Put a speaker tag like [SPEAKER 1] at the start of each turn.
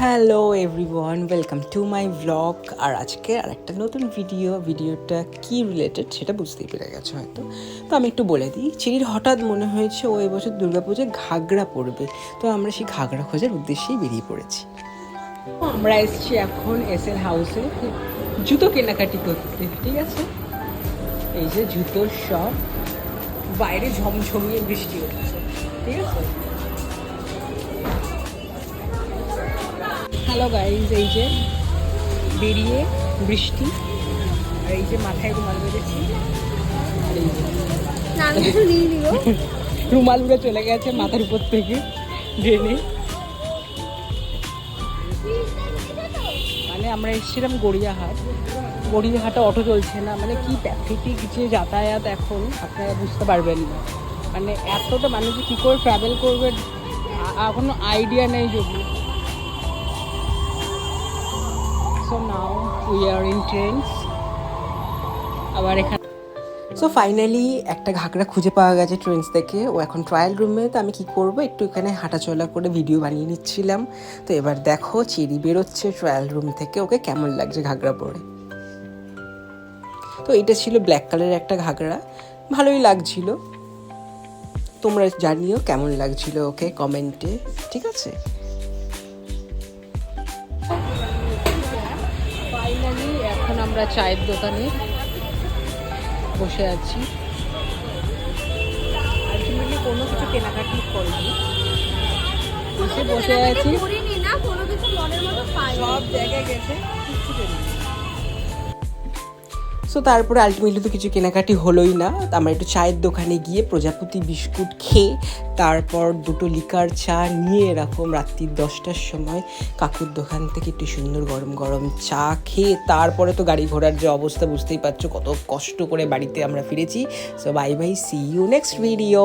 [SPEAKER 1] Hello everyone welcome to my blog আর আজকে আর একটা নতুন ভিডিও ভিডিওটা কি রিলেটেড সেটা বুঝতেই পেরে গেছে হয়তো। তো আমি একটু বলে দিই চিনির হঠাৎ মনে হয়েছে ও এবছর দুর্গাপুজোয় ঘাগরা পরবে। তো আমরা সেই ঘাগরা খোঁজার উদ্দেশ্যেই বেরিয়ে পড়েছি। আমরা এসেছি এখন এস এল হাউসে জুতো কেনাকাটি করতে, ঠিক আছে? এই যে জুতোর শপ বাইরে ঝমঝমিয়ে বৃষ্টি হচ্ছে, ঠিক আছে? হ্যালো গাইজ এই যে বেরিয়ে বৃষ্টি আর এই যে মাথায় রুমাল বেঁধেছি। আর এই যে রুমাল উড়ে চলে গেছে মাথার উপর থেকে ড্রেনে মানে আমরা এসেছিলাম গড়িয়াহাট। গড়িয়াহাটে অটো চলছে না। মানে কি প্যাথেটিক যে যাতায়াত এখন আপনারা বুঝতে পারবেন না। মানে এতটা মানুষ কী করে ট্রাভেল করবে কোনো আইডিয়া নেই যদি so now we are in trains আবার এখানে সো ফাইনালি একটা ঘাগরা খুঁজে পাওয়া গেছে ট্রেন্স থেকে ও এখন ট্রায়াল রুমে তো আমি কি করব? একটু এখানে হাঁটাচলা করে ভিডিও বানিয়ে নিচ্ছিলাম। তো এবার দেখো চেরি বেরোচ্ছে ট্রায়াল রুম থেকে। ওকে কেমন লাগছে ঘাগরা পরে? তো এটা ছিল ব্ল্যাক কালারের একটা ঘাগরা। ভালোই লাগছিল। তোমরা জানিও কেমন লাগছিল ওকে কমেন্টে ঠিক আছে? আমরা চায়ের দোকানে বসে আছি। আলটিমেটলি কোনো কিছু কেনাকাটি করিনি। বসে বসে আছি।
[SPEAKER 2] না কোনো কিছু মনের মতো পাই
[SPEAKER 1] সব জায়গায় গেছে। সো তারপরে আলটিমেটলি তো কিছু কেনাকাটি হলোই না। আমরা একটু চায়ের দোকানে গিয়ে প্রজাপতি বিস্কুট খেয়ে, তারপর দুটো লিকার চা নিয়ে এরকম রাত্রি দশটার সময় কাকুর দোকান থেকে একটু সুন্দর গরম গরম চা খেয়ে, তারপরে তো গাড়ি ঘোড়ার যে অবস্থা বুঝতেই পারছ, কত কষ্ট করে বাড়িতে আমরা ফিরেছি। So bye bye see you next video